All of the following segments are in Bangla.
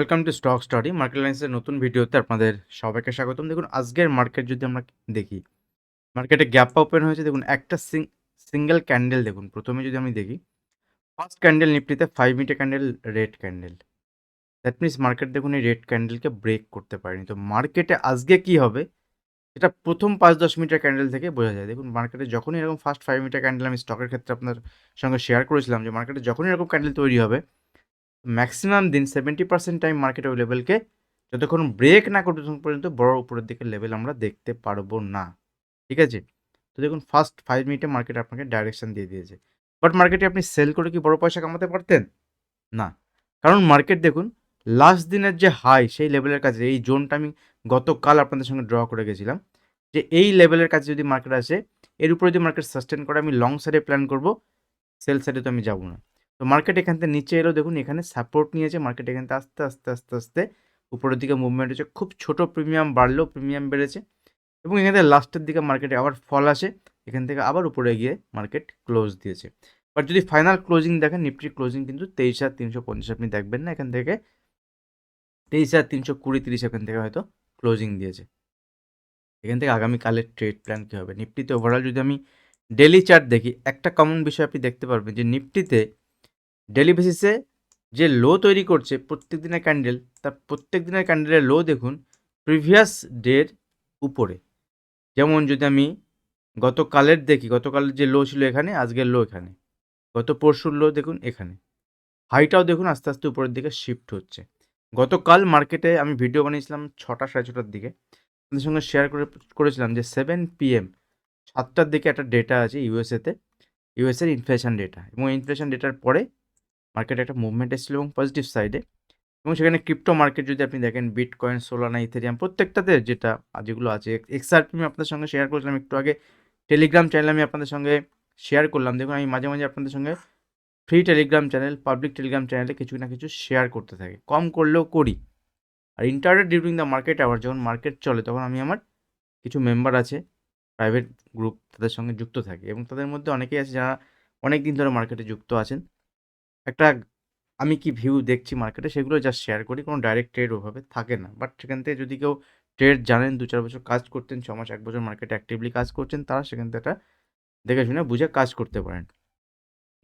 Welcome to stock study market লাইন্সের নতুন ভিডিওতে আপনাদের সবাইকে স্বাগতম। দেখুন, আজকের মার্কেট যদি আমরা দেখি মার্কেটে গ্যাপ ওপেন হয়েছে, দেখুন, একটা সিঙ্গেল ক্যান্ডেল দেখুন, প্রথমে যদি আমি দেখি first candle নিফটিতে five minute candle red candle that means market দেখুন, এই রেড ক্যান্ডেলকে ব্রেক করতে পারেনি। তো মার্কেটে আজকে কি হবে? এটা প্রথম পাঁচ দশ মিটার ক্যান্ডেল থেকে বোঝা যায়। দেখুন মার্কেটে যখনই এরকম ফার্স্ট ফাইভ মিটার ক্যান্ডেল আমি স্টকের ক্ষেত্রে আপনার সঙ্গে শেয়ার করেছিলাম যে মার্কেটে যখনই এরকম ক্যান্ডেল তৈরি হবে ম্যাক্সিমাম দিন সেভেন্টি পার্সেন্ট টাইম মার্কেট ওই লেভেলকে যতক্ষণ ব্রেক না করতে তখন পর্যন্ত বড় উপরের দিকে লেভেল আমরা দেখতে পারব না। ঠিক আছে? তো দেখুন ফার্স্ট ফাইভ মিনিটে মার্কেট আপনাকে ডাইরেকশন দিয়ে দিয়েছে। বাট মার্কেটে আপনি সেল করে কি বড় পয়সা কামাতে পারতেন? না। কারণ মার্কেট দেখুন লাস্ট দিনের যে হাই সেই লেভেলের কাছে এই জোনটা আমি গতকাল আপনাদের সঙ্গে ড্র করে গেছিলাম, যে এই লেভেলের কাছে যদি মার্কেট আসে, এর উপরে যদি মার্কেট সাস্টেন করে, আমি লং সাইডে প্ল্যান করব সেল সাইডে তো আমি যাব না। তো মার্কেট এখান থেকে নিচে এলো, দেখুন এখানে সাপোর্ট নিয়েছে মার্কেট এখান থেকে আস্তে আস্তে আস্তে আস্তে। উপরের দিকে মুভমেন্ট হচ্ছে, খুব ছোট প্রিমিয়াম বাড়লেও প্রিমিয়াম বেড়েছে। এবং এখান থেকে লাস্টের দিকে মার্কেটে আবার ফল আসে, এখান থেকে আবার উপরে গিয়ে মার্কেট ক্লোজ দিয়েছে। বাট যদি ফাইনাল ক্লোজিং দেখেন নিফটি ক্লোজিং কিন্তু তেইশ হাজার তিনশো পঞ্চাশ আপনি দেখবেন না, এখান থেকে তেইশ হাজার তিনশো কুড়ি, তিরিশ এখান থেকে হয়তো ক্লোজিং দিয়েছে। এখান থেকে আগামীকালের ট্রেড প্ল্যান কী হবে? নিফটিতে ওভারঅল যদি আমি ডেলি চার্ট দেখি, একটা কমন বিষয় আপনি দেখতে পারবেন যে নিফটিতে ডেলি বেসিসে যে লো তৈরি করছে প্রত্যেক দিনের ক্যান্ডেল তার প্রত্যেক দিনের ক্যান্ডেলের লো দেখুন প্রিভিয়াস ডের উপরে। যেমন যদি আমি গতকালের দেখি, গতকালের যে লো ছিল এখানে, আজকের লো এখানে। গত পরশুর লো দেখুন এখানে। হাইটাও দেখুন আস্তে আস্তে উপরের দিকে শিফট হচ্ছে। গতকাল মার্কেটে আমি ভিডিও বানিয়েছিলাম ছটা সাড়ে ছটার দিকে। আপনাদের সঙ্গে শেয়ার করে, করেছিলাম যে সেভেন পিএম সাতটার দিকে একটা ডেটা আছে ইউএসএতে ইউএসএর ইনফ্লেশন ডেটা এবং ইনফ্লেশন ডেটার পরে মার্কেটে একটা মুভমেন্ট এসেছিল এবং পজিটিভ সাইডে এবং সেখানে ক্রিপ্টো মার্কেট যদি আপনি দেখেন বিটকয়েন সোলানা ইথেরিয়াম প্রত্যেকটাতে যেটা যেগুলো আছে এক্সআরপি আমি আপনাদের সঙ্গে শেয়ার করেছিলাম একটু আগে টেলিগ্রাম চ্যানেল আমি আপনাদের সঙ্গে শেয়ার করলাম। দেখুন, আমি মাঝে মাঝে আপনাদের সঙ্গে free Telegram channel public Telegram চ্যানেলে কিছু না কিছু শেয়ার করতে থাকি। কম করলেও করি। আর internet during the market hour যখন মার্কেট চলে, তখন আমি আমার কিছু মেম্বার আছে প্রাইভেট গ্রুপ তাদের সঙ্গে যুক্ত থাকি। এবং তাদের মধ্যে অনেকেই আছে যারা অনেক দিন ধরে মার্কেটে যুক্ত আছেন। একটা আমি কি ভিউ দেখছি মার্কেটে সেগুলো জাস্ট শেয়ার করি, কোনো ডাইরেক্ট ট্রেড ওভাবে থাকে না। বাট সেখান থেকে যদি কেউ ট্রেড জানেন, দু চার বছর কাজ করতেন, ছ মাস, এক বছর মার্কেটে অ্যাক্টিভলি কাজ করছেন, তারা সেখান থেকে একটা দেখে শুনে বুঝে কাজ করতে পারেন।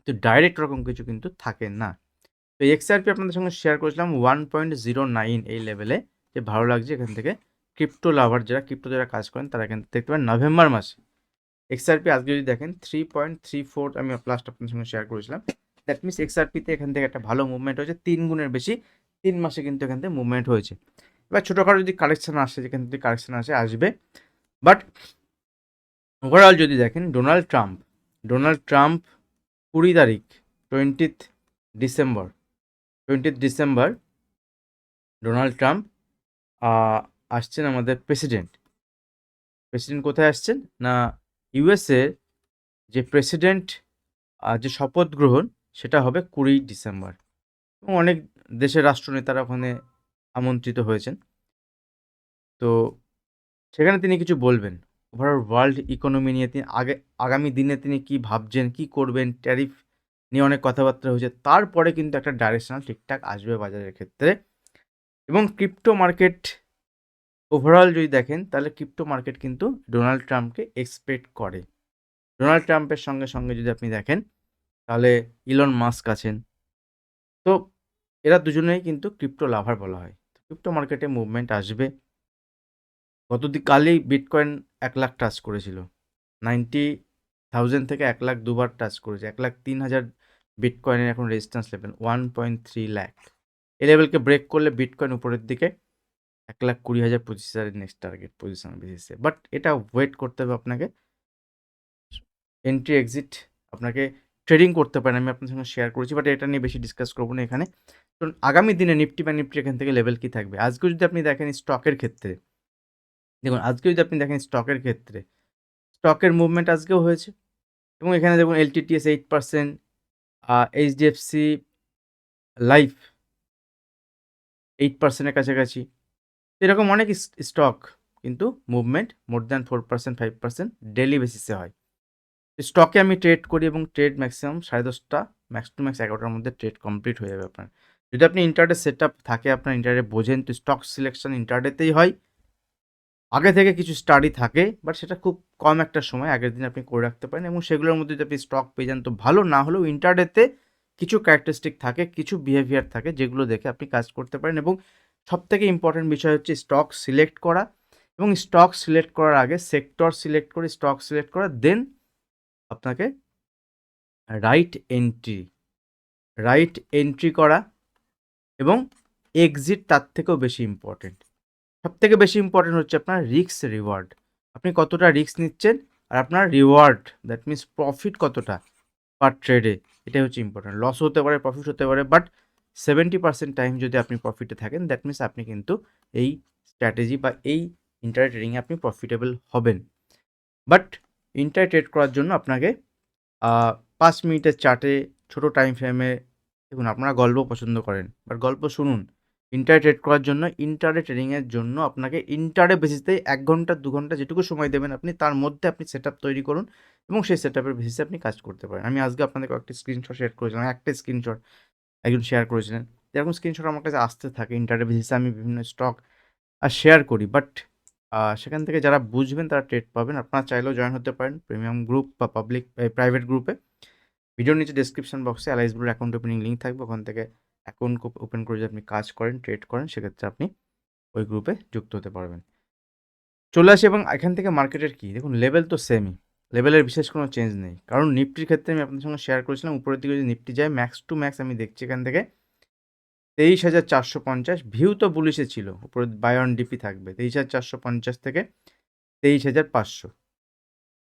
তো ডাইরেক্ট রকম কিছু কিন্তু থাকে না। তো এক্সআরপি আপনাদের সঙ্গে শেয়ার করেছিলাম ওয়ান পয়েন্ট জিরো নাইন এই লেভেলে যে ভালো লাগছে এখান থেকে। ক্রিপ্টো লাভার যারা ক্রিপ্টো যারা কাজ করেন, তারা এখান থেকে দেখতে পারেন নভেম্বর মাসে। এক্সআরপি আজকে যদি দেখেন থ্রি পয়েন্ট থ্রি ফোর আমি লাস্ট আপনাদের সঙ্গে শেয়ার করেছিলাম। দ্যাট মিনস এক্সআরপিতে এখান থেকে একটা ভালো মুভমেন্ট হয়েছে, তিন গুণের বেশি, তিন মাসে কিন্তু এখান থেকে মুভমেন্ট হয়েছে। এবার ছোটোখাটো যদি কালেকশন আসে, যেখান থেকে কালেকশন আসে, আসবে। বাট ওভারঅল যদি দেখেন ডোনাল্ড ট্রাম্প ডোনাল্ড ট্রাম্প কুড়ি তারিখ twentieth December twentieth December Donald Trump আসছেন আমাদের প্রেসিডেন্ট প্রেসিডেন্ট কোথায় আসছেন? না ইউএসএর যে প্রেসিডেন্ট যে শপথ গ্রহণ সেটা হবে কুড়ি ডিসেম্বর। এবং অনেক দেশের রাষ্ট্রনেতারা ওখানে আমন্ত্রিত হয়েছেন। তো সেখানে তিনি কিছু বলবেন। ওভারঅল ওয়ার্ল্ড ইকোনমি নিয়ে তিনি আগে, আগামী দিনে তিনি কি ভাবছেন, কি করবেন, ট্যারিফ নিয়ে অনেক কথাবার্তা হয়েছে। তারপরে কিন্তু একটা ডাইরেকশনাল ঠিকঠাক আসবে বাজারের ক্ষেত্রে। এবং ক্রিপ্টো মার্কেট ওভারঅল যদি দেখেন, তাহলে ক্রিপ্টো মার্কেট কিন্তু ডোনাল্ড ট্রাম্পকে এক্সপেক্ট করে। ডোনাল্ড ট্রাম্পের সঙ্গে সঙ্গে যদি আপনি দেখেন তাহলে ইলন মাস্ক আছেন। তো এরা দুজনেই কিন্তু ক্রিপ্টো লাভার বলা হয়। ক্রিপ্টো মার্কেটে মুভমেন্ট আসবে। গতদিন কালই বিটকয়েন এক লাখ টাচ করেছিল। নাইনটি থাউজেন্ড থেকে এক লাখ দুবার টাচ করেছে। এক লাখ তিন হাজার বিটকয়েনের এখন resistance level one point three lakh এই লেভেলকে ব্রেক করলে বিটকয়েন উপরের দিকে এক লাখ কুড়ি হাজার পঁচিশ হাজারের নেক্সট টার্গেট পজিশন বেসিসে বাট এটা ওয়েট করতে হবে আপনাকে। এন্ট্রি এক্সিট আপনাকে ট্রেডিং করতে পারেন, আমি আপনার সঙ্গে শেয়ার করেছি বাট এটা নিয়ে বেশি ডিসকাস করব না এখানে। কারণ আগামী দিনে নিফটি বা নিফটি এখান থেকে লেভেল কী থাকবে? আজকে যদি আপনি দেখেন স্টকের ক্ষেত্রে, দেখুন আজকে যদি আপনি দেখেন স্টকের ক্ষেত্রে স্টকের মুভমেন্ট আজকেও হয়েছে, এবং এখানে দেখুন LTTS eight percent HDFC life eight পার্সেন্টের কাছাকাছি। এরকম অনেক স্টক কিন্তু movement more than four percent five percent daily বেসিসে হয়। স্টকে আমি ট্রেড করি এবং ট্রেড ম্যাক্সিমাম সাড়ে দশটা ম্যাক্স টু ম্যাক্স এগারোটার মধ্যে ট্রেড কমপ্লিট হয়ে যাবে আপনার। যদি আপনি ইন্টারডে সেট আপ থাকে, আপনার ইন্টারডে বোঝেন, তো স্টক সিলেকশন ইন্টারডেতেই হয়। আগে থেকে কিছু স্টাডি থাকে বাট সেটা খুব কম একটা সময়, আগের দিন আপনি করে রাখতে পারেন এবং সেগুলোর মধ্যে যদি আপনি স্টক পেয়ে যান, তো ভালো। না হলেও ইন্টারডেতে কিছু ক্যারেক্টারিস্টিক থাকে, কিছু বিহেভিয়ার থাকে, যেগুলো দেখে আপনি কাজ করতে পারেন এবং সব থেকে ইম্পর্টেন্ট বিষয় হচ্ছে স্টক সিলেক্ট করা এবং স্টক সিলেক্ট করার আগে সেক্টর সিলেক্ট করে স্টক সিলেক্ট করা দেন আপনাকে রাইট এন্ট্রি রাইট এন্ট্রি করা এবং এক্সিট তার থেকেও বেশি ইম্পর্টেন্ট সব থেকে বেশি ইম্পর্টেন্ট হচ্ছে আপনার রিস্ক রিওয়ার্ড আপনি কতটা রিস্ক নিচ্ছেন আর আপনার রিওয়ার্ড দ্যাট মিনস প্রফিট কতটা পার ট্রেডে এটাই হচ্ছে ইম্পর্টেন্ট লস হতে পারে প্রফিট হতে পারে বাট সেভেন্টি পার্সেন্ট টাইম যদি আপনি প্রফিটে থাকেন দ্যাট মিনস আপনি কিন্তু এই স্ট্র্যাটেজি বা এই ইন্টার ট্রেডিংয়ে আপনি প্রফিটেবল হবেন। বাট ইন্টার ট্রেড করার জন্য আপনাকে পাঁচ মিনিটের চার্টে ছোটো টাইম ফ্রেমে দেখুন আপনারা গল্প পছন্দ করেন। বাট গল্প শুনুন। ইন্টারে ট্রেড করার জন্য ইন্টারে ট্রেডিংয়ের জন্য আপনাকে ইন্টারে বেসিসে এক ঘণ্টা, দু ঘণ্টা যেটুকু সময় দেবেন আপনি, তার মধ্যে আপনি সেট তৈরি করুন এবং সেই সেট আপের বেসিসে আপনি কাজ করতে পারেন। আমি আজকে আপনাদের কয়েকটি স্ক্রিনশট শেয়ার করেছিলাম, একটা স্ক্রিনশট একজন শেয়ার করেছিলেন। এরকম স্ক্রিনশট আমার কাছে আসতে থাকে ইন্টারে বেসিসে আমি বিভিন্ন স্টক আর শেয়ার করি বাট সেখান থেকে যারা বুঝবেন তারা ট্রেড পাবেন। আপনারা চাইলেও জয়েন হতে পারেন প্রিমিয়াম গ্রুপ বা পাবলিক প্রাইভেট গ্রুপে ভিডিওর নিচে ডিসক্রিপশন বক্সে অ্যালাইস ব্লুর অ্যাকাউন্ট ওপেনিং লিঙ্ক থাকবে। ওখান থেকে অ্যাকাউন্ট ওপেন করে যদি আপনি কাজ করেন ট্রেড করেন, সেক্ষেত্রে আপনি ওই গ্রুপে যুক্ত হতে পারবেন। চলে আসি এবং এখান থেকে মার্কেটের কি? দেখুন লেভেল তো সেমই লেভেলের বিশেষ কোনো চেঞ্জ নেই। কারণ নিফটির ক্ষেত্রে আমি আপনার সঙ্গে শেয়ার করেছিলাম। উপরের দিকে যদি নিফটি যায় ম্যাক্স টু ম্যাক্স আমি দেখছি এখান থেকে তেইশ হাজার চারশো পঞ্চাশ ভিউ তো পুলিশে ছিল, উপরে বায়ন ডিপি থাকবে, তেইশ হাজার চারশো পঞ্চাশ থেকে তেইশ হাজার পাঁচশো।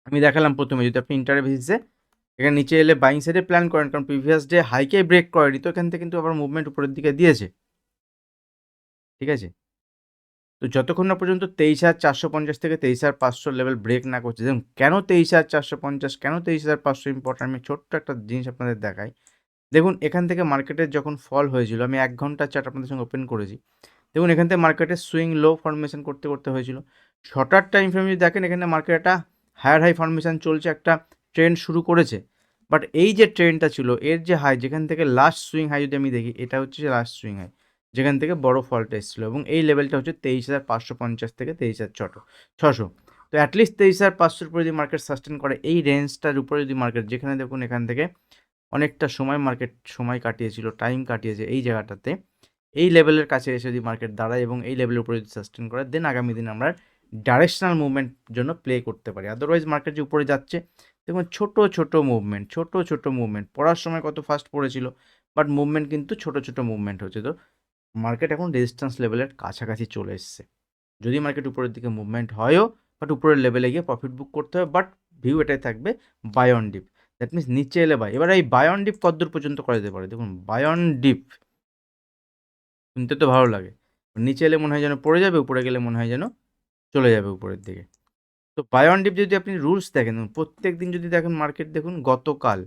আমি দেখালাম প্রথমে, যদি আপনি ইন্টারে বেসিসে এখানে নিচে এলে বাইং সাইডে প্ল্যান করেন, কারণ প্রিভিয়াস ডে হাইকে ব্রেক করেনি, তো এখান থেকে কিন্তু আবার মুভমেন্ট উপরের দিকে দিয়েছে। ঠিক আছে? তো যতক্ষণ না পর্যন্ত তেইশ হাজার চারশো পঞ্চাশ থেকে তেইশ হাজার পাঁচশো লেভেল ব্রেক না করছে, দেখুন কেন তেইশ হাজার চারশো পঞ্চাশ, কেন তেইশ হাজার পাঁচশো ইম্পর্টেন্ট আমি ছোট্ট একটা জিনিস আপনাদের দেখাই। দেখুন, এখান থেকে মার্কেটের যখন ফল হয়েছিল, আমি এক ঘণ্টা চার্ট আপনাদের সঙ্গে ওপেন করেছি। দেখুন, এখান থেকে মার্কেটের সুইং লো ফরমেশন করতে করতে হয়েছিল। শর্টার টাইম ফ্রেম যদি দেখেন, এখানে মার্কেট একটা হায়ার হাই ফরমেশন চলছে, একটা ট্রেন্ড শুরু করেছে। বাট এই যে ট্রেন্ডটা ছিল, এর যে হাই যেখান থেকে লাস্ট সুইং হাই যদি আমি দেখি, এটা হচ্ছে লাস্ট সুইং হাই যেখান থেকে বড় ফলটা এসেছিল। এবং এই লেভেলটা হচ্ছে তেইশ হাজার পাঁচশো পঞ্চাশ থেকে তেইশ হাজার ছশো ছশো। তো অ্যাটলিস্ট তেইশ হাজার পাঁচশোর উপরে যদি মার্কেট সাস্টেন করে, এই রেঞ্জটার উপরে যদি মার্কেট যেখানে দেখুন, এখান থেকে অনেকটা সময় মার্কেট সময় কাটিয়েছিল টাইম কাটিয়েছে এই জায়গাটাতে। এই লেভেলের কাছে এসে যদি মার্কেট দাঁড়ায় এবং এই লেভেলের উপরে যদি সাস্টেন করে দেন আগামী দিন আমরা ডাইরেকশনাল মুভমেন্ট জন্য প্লে করতে পারি। আদারওয়াইজ মার্কেট যে উপরে যাচ্ছে, দেখুন ছোট ছোট মুভমেন্ট ছোট ছোট মুভমেন্ট পড়ার সময় কত ফাস্ট পড়েছিল বাট মুভমেন্ট কিন্তু ছোট ছোট মুভমেন্ট হচ্ছে। তো মার্কেট এখন রেজিস্ট্যান্স লেভেলের কাছাকাছি চলে এসছে। যদি মার্কেট উপরের দিকে মুভমেন্ট হয়ও বাট উপরের লেভেলে গিয়ে প্রফিট বুক করতে হবে বাট ভিউ এটাই থাকবে বায়ন ডিপ দ্যাট মিনস নিচে এলে বাই এবার এই বায়ন ডিপ কতদূর পর্যন্ত করা যেতে পারে। দেখুন বায়ন ডিপ শুনতে তো ভালো লাগে। নিচে এলে মনে হয় যেন পড়ে যাবে, উপরে গেলে মনে হয় যেন চলে যাবে উপরের দিকে। তো বায়ন ডিপ যদি আপনি রুলস দেখেন প্রত্যেক দিন যদি দেখেন মার্কেট দেখুন, গতকাল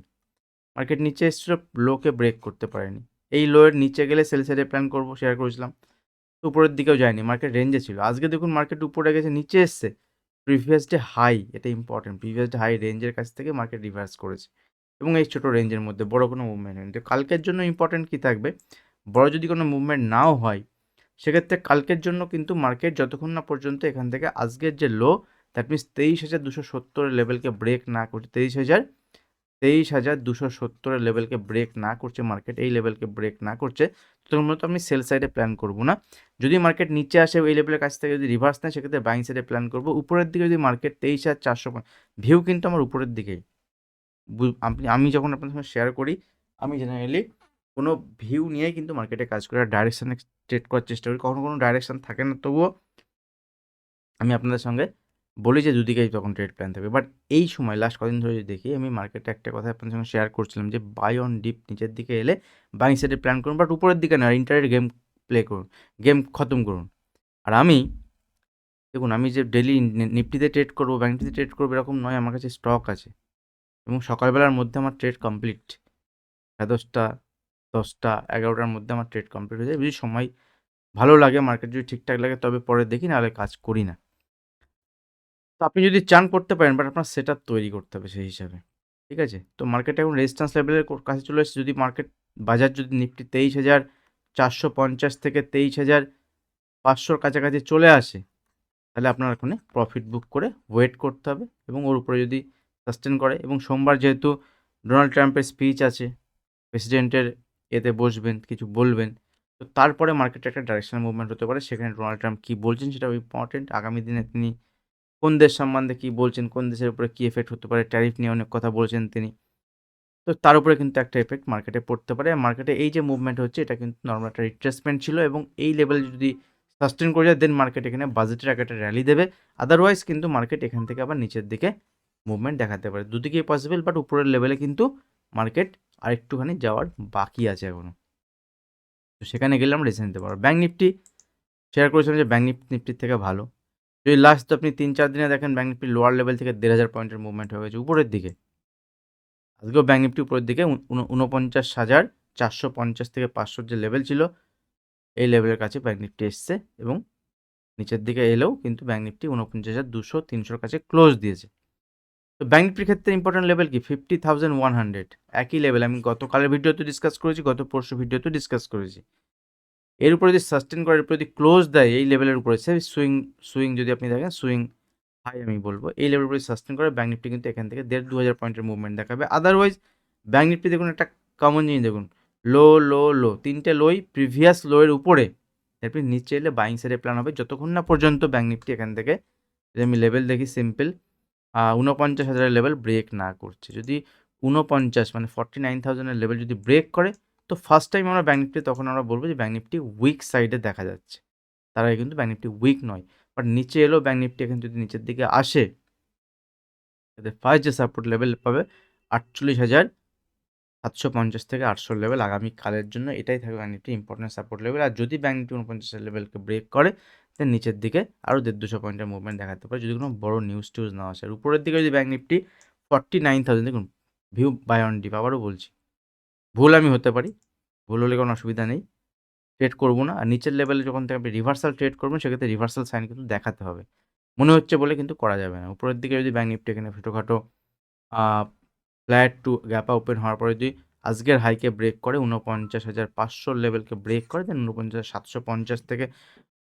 মার্কেট নিচে এসেছিল লোকে ব্রেক করতে পারেনি। এই লোয়ের নিচে গেলে সেল সাইডে প্ল্যান করব শেয়ার করেছিলাম। উপরের দিকেও যায়নি মার্কেট রেঞ্জে ছিল। আজকে দেখুন মার্কেট উপরে গেছে, নিচে এসছে। প্রিভিয়াস ডে হাই এটা ইম্পর্টেন্ট প্রিভিয়াস ডে হাই রেঞ্জের কাছ থেকে মার্কেট রিভার্স করেছে। এবং এই ছোটো রেঞ্জের মধ্যে বড় কোনো মুভমেন্ট হয়নি। তো কালকের জন্য ইম্পর্টেন্ট কী থাকবে? বড় যদি কোনো মুভমেন্ট নাও হয়, সেক্ষেত্রে কালকের জন্য কিন্তু মার্কেট যতক্ষণ না পর্যন্ত এখান থেকে আজকের যে লো দ্যাট মিনস তেইশ হাজার দুশো সত্তরের লেভেলকে ব্রেক না করছে, তেইশ হাজার তেইশ হাজার দুশো সত্তরের লেভেলকে ব্রেক না করছে মার্কেট এই লেভেলকে ব্রেক না করছে তখন মূলত আমি সেল সাইডে প্ল্যান করব না। যদি মার্কেট নিচে আসে এই লেভেলের কাছ থেকে যদি রিভার্স নেয়, সেক্ষেত্রে বাইং সাইডে প্ল্যান করব। উপরের দিকে যদি মার্কেট তেইশ হাজার চারশো ভিউ কিন্তু আমার উপরের দিকেই। আমি যখন আপনার সঙ্গে শেয়ার করি, আমি জেনারেলি কোনো ভিউ নিয়েই কিন্তু মার্কেটে কাজ করি। ডাইরেকশানে ট্রেড করার চেষ্টা করি। কখনো কোনো ডাইরেকশান থাকে না, তবুও আমি আপনাদের সঙ্গে বলি যে দুদিকেই তখন ট্রেড প্ল্যান থাকবে বাট এই সময় লাস্ট কদিন ধরে যদি দেখি, আমি মার্কেটে একটা কথা আপনাদের সঙ্গে শেয়ার করছিলাম যে বাই অন ডিপ নিচের দিকে এলে বাইং সাইডে প্ল্যান করুন বাট উপরের দিকে না ইন্টারের গেম প্লে করুন গেম খতম করুন। আর আমি, দেখুন, আমি যে ডেলি নিফটিতে ট্রেড করব নিফটিতে ট্রেড করব, এরকম নয়, আমার কাছে স্টক আছে। এবং সকালবেলার মধ্যে আমার ট্রেড কমপ্লিট সাড়ে দশটা দশটা এগারোটার মধ্যে আমার ট্রেড কমপ্লিট হয়ে যায়। যদি সময় ভালো লাগে মার্কেট যদি ঠিকঠাক লাগে, তবে পরে দেখি, নাহলে কাজ করি না। তো আপনি যদি চান করতে পারেন বাট আপনার সেট তৈরি করতে হবে সেই হিসাবে। ঠিক আছে? তো মার্কেট এখন রেজিস্ট্যান্স লেভেলের কাছে চলে এসেছে। যদি মার্কেট বাজার যদি নিফটি তেইশ হাজার, চারশো পঞ্চাশ থেকে তেইশ হাজার পাঁচশোর কাছাকাছি চলে আসে, তাহলে আপনার ওখানে প্রফিট বুক করে ওয়েট করতে হবে এবং ওর উপরে যদি সাস্টেন করে এবং সোমবার যেহেতু ডোনাল্ড ট্রাম্পের স্পিচ আছে প্রেসিডেন্টের এতে বসবেন, কিছু বলবেন, তো তারপরে মার্কেটে একটা ডাইরেকশনাল মুভমেন্ট হতে পারে। সেখানে ডোনাল্ড ট্রাম্প কী বলছেন সেটা ইম্পর্টেন্ট আগামী দিনে তিনি কোন দেশ সম্বন্ধে কী বলছেন, কোন দেশের উপরে কী এফেক্ট হতে পারে ট্যারিফ নিয়ে অনেক কথা বলছেন তিনি। তো তার উপরে কিন্তু একটা এফেক্ট মার্কেটে পড়তে পারে। আর মার্কেটে এই যে মুভমেন্ট হচ্ছে, এটা কিন্তু নর্মাল একটা রিট্রেসমেন্ট ছিল এবং এই লেভেলে যদি সাস্টেন করে যায় দেন মার্কেট এখানে বাজেটের আগে একটা র্যালি দেবে। আদারওয়াইজ কিন্তু মার্কেট এখান থেকে আবার নিচের দিকে মুভমেন্ট দেখাতে পারে। দুদিকেই পসিবল বাট উপরের লেভেলে কিন্তু মার্কেট আরেকটুখানি যাওয়ার বাকি আছে এখনও তো সেখানে গেলে আমরা রেসে নিতে পারব। ব্যাঙ্ক নিফটি শেয়ার করেছিলাম যে ব্যাঙ্ক নিফটি নিফটির থেকে ভালো। যদি লাস্ট আপনি তিন চার দিনে দেখেন ব্যাঙ্ক নিফটি লোয়ার লেভেল থেকে দেড় হাজার পয়েন্টের মুভমেন্ট হয়ে গেছে, উপরের দিকে। আজকেও ব্যাঙ্ক নিফটি উপরের দিকে উনপঞ্চাশ হাজার চারশো পঞ্চাশ থেকে পাঁচশোর যে লেভেল ছিল, এই লেভেলের কাছে ব্যাঙ্ক নিফটি এসছে এবং নিচের দিকে এলেও কিন্তু ব্যাঙ্ক নিফটি উনপঞ্চাশ হাজার দুশো তিনশোর কাছে ক্লোজ দিয়েছে। তো ব্যাঙ্ক নিফটির ক্ষেত্রে ইম্পর্টেন্ট লেভেল কি? ফিফটি থাউজেন্ড ওয়ান হান্ড্রেড একই লেভেল আমি গতকালের ভিডিওতে ডিসকাস করেছি, গত পরশু ভিডিওতে ডিসকাস করেছি। এর উপরে যদি সাস্টেন করে, এর উপরে যদি ক্লোজ দেয়, এই লেভেলের উপরে সে সুইং সুইং যদি আপনি দেখেন সুইং হাই আমি বলব, এই লেভেলের উপরে সাস্টেন করে ব্যাঙ্ক নিফটি কিন্তু এখান থেকে দেড় দু হাজার পয়েন্টের মুভমেন্ট দেখাবে। আদারওয়াইজ ব্যাঙ্ক নিফটি দেখুন একটা কমন জিনিস, দেখুন লো লো লো তিনটে লোই প্রিভিয়াস লোয়ের উপরে এরপর নিচে এলে বাইং সাইডে প্ল্যান হবে, যতক্ষণ না পর্যন্ত ব্যাঙ্ক নিফটি এখান থেকে, যদি আমি লেভেল দেখি সিম্পল উনপঞ্চাশ হাজারের লেভেল ব্রেক না করছে। যদি উনপঞ্চাশ মানে ফর্টি নাইন থাউজেন্ডের লেভেল যদি ব্রেক করে তো ফার্স্ট টাইম আমরা ব্যাঙ্ক নিফটি তখন আমরা বলব যে ব্যাঙ্ক নিফটি উইক সাইডে দেখা যাচ্ছে। তার আগে কিন্তু ব্যাঙ্ক নিফটি উইক নয়। বাট নিচে এলো ব্যাঙ্ক নিফটি এখন যদি নিচের দিকে আসে ফার্স্ট যে সাপোর্ট লেভেল পাবে আটচল্লিশ হাজার সাতশো পঞ্চাশ থেকে আটশো লেভেল আগামী কালের জন্য। এটাই থাকবে bank Nifty important support level আর যদি ব্যাঙ্ক নিফটি উনপঞ্চাশের লেভেলকে ব্রেক করে দেন নিচের দিকে আরও দেড় দুশো পয়েন্টের মুভমেন্ট দেখাতে পারে। যদি কোনো বড় নিউজ টিউজ না আসে। আর উপরের দিকে যদি bank Nifty forty nine thousand দেখুন ভিউ বাই অন ডিপ আবারও বলছি। ভুল আমি হতে পারি। ভুল হলে কোনো অসুবিধা নেই। ট্রেড করব না। আর নিচের লেভেলে যখন থেকে আপনি রিভার্সাল ট্রেড করবেন সেক্ষেত্রে রিভার্সাল সাইন কিন্তু দেখাতে হবে। মনে হচ্ছে বলে কিন্তু করা যাবে না। উপরের দিকে যদি ব্যাঙ্ক নিফটি এখানে ছোটোখাটো ফ্ল্যাট টু গ্যাপা ওপেন হওয়ার পরে যদি আজকের হাইকে ব্রেক করে উনপঞ্চাশ হাজার পাঁচশোর লেভেলকে ব্রেক করে দেন উনপঞ্চাশ সাতশো পঞ্চাশ থেকে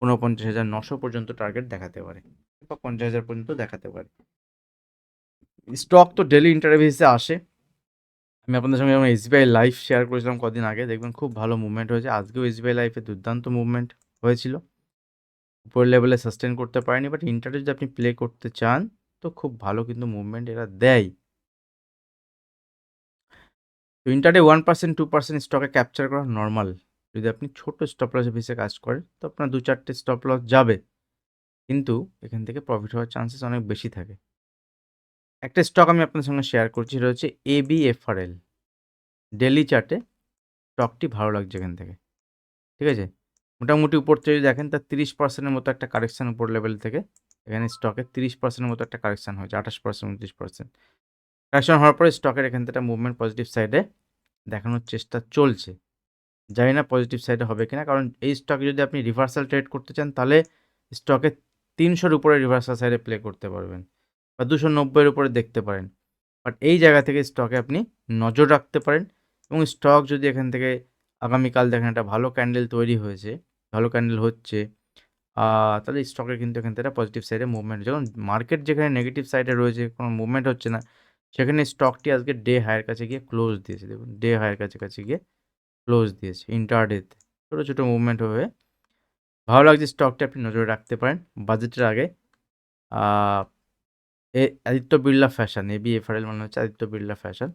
উনপঞ্চাশ হাজার নশো পর্যন্ত টার্গেট দেখাতে পারে। বা পঞ্চাশ হাজার পর্যন্ত দেখাতে পারে। স্টক তো ডেলি ইন্টারভিউসে আসে। আমি আপনাদের সঙ্গে যেমন এসবিআই লাইফ শেয়ার করেছিলাম কদিন আগে। দেখবেন খুব ভালো মুভমেন্ট হয়েছে। আজকেও এসবিআই লাইফে দুর্দান্ত মুভমেন্ট হয়েছিল। উপর লেভেলে সাস্টেন করতে পারেনি বাট ইন্টারভিউ যদি আপনি প্লে করতে চান, তো খুব ভালো কিন্তু মুভমেন্ট এরা দেয়। তো intraday one percent two percent স্টকে ক্যাপচার করা নর্মাল যদি আপনি ছোটো স্টপ লস অফিসে কাজ করেন, তো আপনার দু চারটে স্টপ লস যাবে। কিন্তু এখান থেকে প্রফিট হওয়ার চান্সেস অনেক বেশি থাকে। একটা স্টক আমি আপনার সঙ্গে শেয়ার করছি, সেটা হচ্ছে এ বি এফআরএল ডেলি চার্টে স্টকটি ভালো লাগছে এখান থেকে। ঠিক আছে? মোটামুটি উপর থেকে দেখেন, তার তিরিশ পার্সেন্টের মতো একটা কারেকশান উপর লেভেল থেকে, এখানে স্টকে তিরিশ পার্সেন্টের মতো একটা কারেকশান হয়েছে, আঠাশ পার্সেন্ট উনত্রিশ পার্সেন্ট কারেকশন হওয়ার পরে স্টকের এখান থেকে মুভমেন্ট পজিটিভ সাইডে দেখানোর চেষ্টা চলছে। জানি না পজিটিভ সাইডে হবে কিনা, কারণ এই স্টকে যদি আপনি রিভার্সাল ট্রেড করতে চান, তাহলে স্টকে তিনশোর উপরে রিভার্সাল সাইডে প্লে করতে পারবেন। বা দুশো নব্বইয়ের উপরে দেখতে পারেন। বাট এই জায়গা থেকে স্টকে আপনি নজর রাখতে পারেন এবং স্টক যদি এখান থেকে আগামীকাল দেখেন একটা ভালো ক্যান্ডেল তৈরি হয়েছে, ভালো ক্যান্ডেল হচ্ছে তাহলে স্টকের কিন্তু এখান থেকে পজিটিভ সাইডে মুভমেন্ট যখন মার্কেট যেখানে নেগেটিভ সাইডে রয়েছে, কোনো মুভমেন্ট হচ্ছে না, সেখানে স্টকটি আজকে ডে হায়ার কাছে গিয়ে ক্লোজ দিয়েছে। দেখুন ডে হায়ার কাছে কাছে গিয়ে ক্লোজ দিয়েছে ইন্টারডেতে ছোটো ছোটো মুভমেন্ট হয়ে ভালো লাগছে স্টকটি আপনি নজরে রাখতে পারেন। বাজেটের আগে A Aditya Birla fashion AB FRL মানে হচ্ছে আদিত্য বিড়লা ফ্যাশন।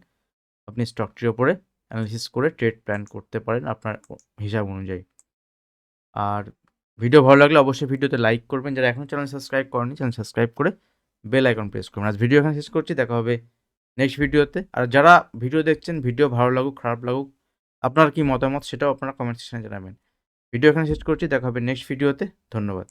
আপনি স্টকটির ওপরে অ্যানালিসিস করে ট্রেড প্ল্যান করতে পারেন আপনার হিসাব অনুযায়ী। আর ভিডিও ভালো লাগলে অবশ্যই ভিডিওতে লাইক করবেন। যারা এখনও চ্যানেল সাবস্ক্রাইব করেনি চ্যানেল সাবস্ক্রাইব করে বেল আইকন প্রেস করবেন। আজ ভিডিও এখানে শেষ করছি। দেখা হবে নেক্সট ভিডিওতে আর যারা ভিডিও দেখছেন ভিডিও ভালো লাগুক, খারাপ লাগুক, আপনার কি মতামত সেটাও আপনারা কমেন্ট সেকশনে জানাবেন। ভিডিও এখানে শেষ করছি। দেখা হবে নেক্সট ভিডিওতে ধন্যবাদ।